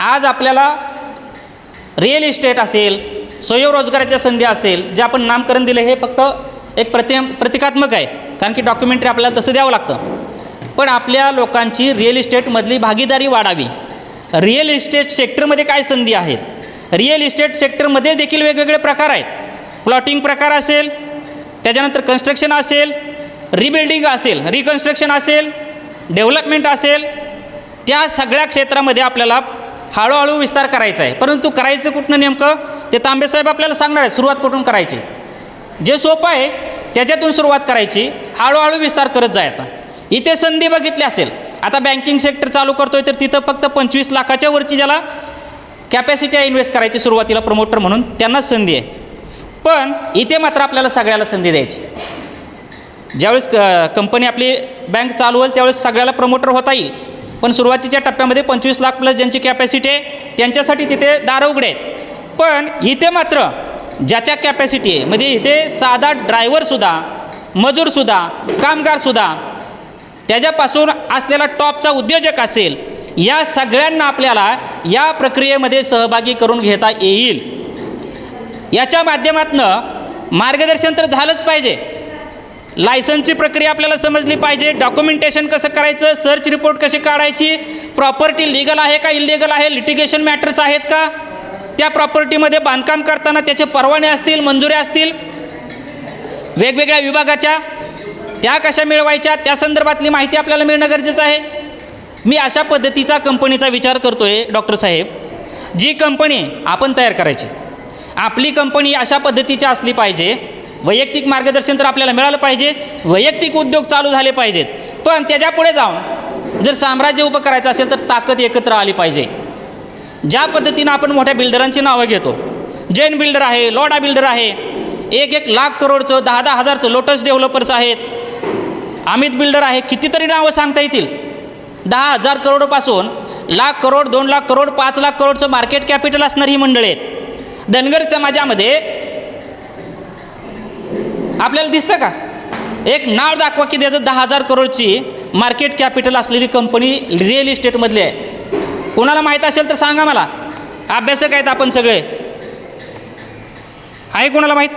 आज आपल्याला real estate असेल स्वयंरोजगाराच्या संधी असेल जे आपण नामकरण दिले हे फक्त एक प्रति प्रतिकात्मक आहे. कारण की डॉक्युमेंटरी आपल्याला तसं द्यावं लागतं. पण आपल्या लोकांची रिअल इस्टेटमधली भागीदारी वाढावी. रिअल इस्टेट सेक्टरमध्ये काय संधी आहेत? रिअल इस्टेट सेक्टरमध्ये देखील वेगवेगळे प्रकार आहेत. प्लॉटिंग प्रकार असेल त्याच्यानंतर कन्स्ट्रक्शन असेल रिबिल्डिंग असेल रिकन्स्ट्रक्शन असेल डेव्हलपमेंट असेल त्या सगळ्या क्षेत्रामध्ये आपल्याला हळूहळू विस्तार करायचा आहे. परंतु करायचं कुठनं नेमकं? ते तांबेसाहेब आपल्याला सांगणार आहे सुरुवात कुठून करायची? जे सोपं आहे त्याच्यातून सुरुवात करायची हळूहळू विस्तार करत जायचा. इथे संधी बघितली असेल आता बँकिंग सेक्टर चालू करतोय तर तिथं फक्त पंचवीस लाखाच्या वरची ज्याला कॅपॅसिटी आहे इन्व्हेस्ट करायची सुरुवातीला प्रमोटर म्हणून त्यांनाच संधी आहे. पण इथे मात्र आपल्याला सगळ्याला संधी द्यायची. ज्यावेळेस क कंपनी आपली बँक चालू होईल त्यावेळेस सगळ्याला प्रमोटर होता येईल. पण सुरुवातीच्या टप्प्यामध्ये पंचवीस लाख प्लस ज्यांची कॅपॅसिटी आहे त्यांच्यासाठी तिथे दारं उघडे आहेत. पण इथे मात्र ज्याच्या कॅपॅसिटी आहे म्हणजे इथे साधा ड्रायव्हरसुद्धा मजूरसुद्धा कामगारसुद्धा त्याच्यापासून असलेला टॉपचा उद्योजक असेल या सगळ्यांना आपल्याला या प्रक्रियेमध्ये सहभागी करून घेता येईल. याच्या माध्यमातनं मार्गदर्शन तर झालंच पाहिजे. लायसन्सची प्रक्रिया आपल्याला समजली पाहिजे. डॉक्युमेंटेशन कसं करायचं? सर्च रिपोर्ट कशी काढायची? प्रॉपर्टी लिगल आहे का इलिगल आहे? लिटिगेशन मॅटर्स आहेत का? त्या प्रॉपर्टीमध्ये बांधकाम करताना त्याचे परवाने असतील मंजुऱ्या असतील? वेगवेगळ्या विभागाच्या त्या कशा मिळवायच्या? त्या संदर्भातली माहिती आपल्याला मिळणं गरजेचं आहे. मी अशा पद्धतीचा कंपनीचा विचार करतो आहे डॉक्टर साहेब. जी कंपनी आपण तयार करायची आपली कंपनी अशा पद्धतीची असली पाहिजे वैयक्तिक मार्गदर्शन तर आपल्याला मिळालं पाहिजे वैयक्तिक उद्योग चालू झाले पाहिजेत. पण त्याच्यापुढे जाऊन जर साम्राज्य उभं करायचं असेल तर ताकद एकत्र आली पाहिजे. ज्या पद्धतीनं आपण मोठ्या बिल्डरांची नावं घेतो जैन बिल्डर आहे लोडा बिल्डर आहे एक एक लाख करोडचं दहा दहा हजारचं लोटस डेव्हलपर्स आहेत. अमित बिल्डर आहे कितीतरी नावं सांगता येतील. दहा हजार करोडपासून लाख करोड दोन लाख करोड पाच लाख करोडचं मार्केट कॅपिटल असणारी ही मंडळी आहेत. धनगर समाजामध्ये आपल्याला दिसतं का? एक नाव दाखवा की त्याचं दहा हजार करोडची मार्केट कॅपिटल असलेली कंपनी रिअल इस्टेटमधली आहे. कोणाला माहीत असेल तर सांगा मला. अभ्यासक आहेत आपण सगळे. आहे कोणाला माहीत?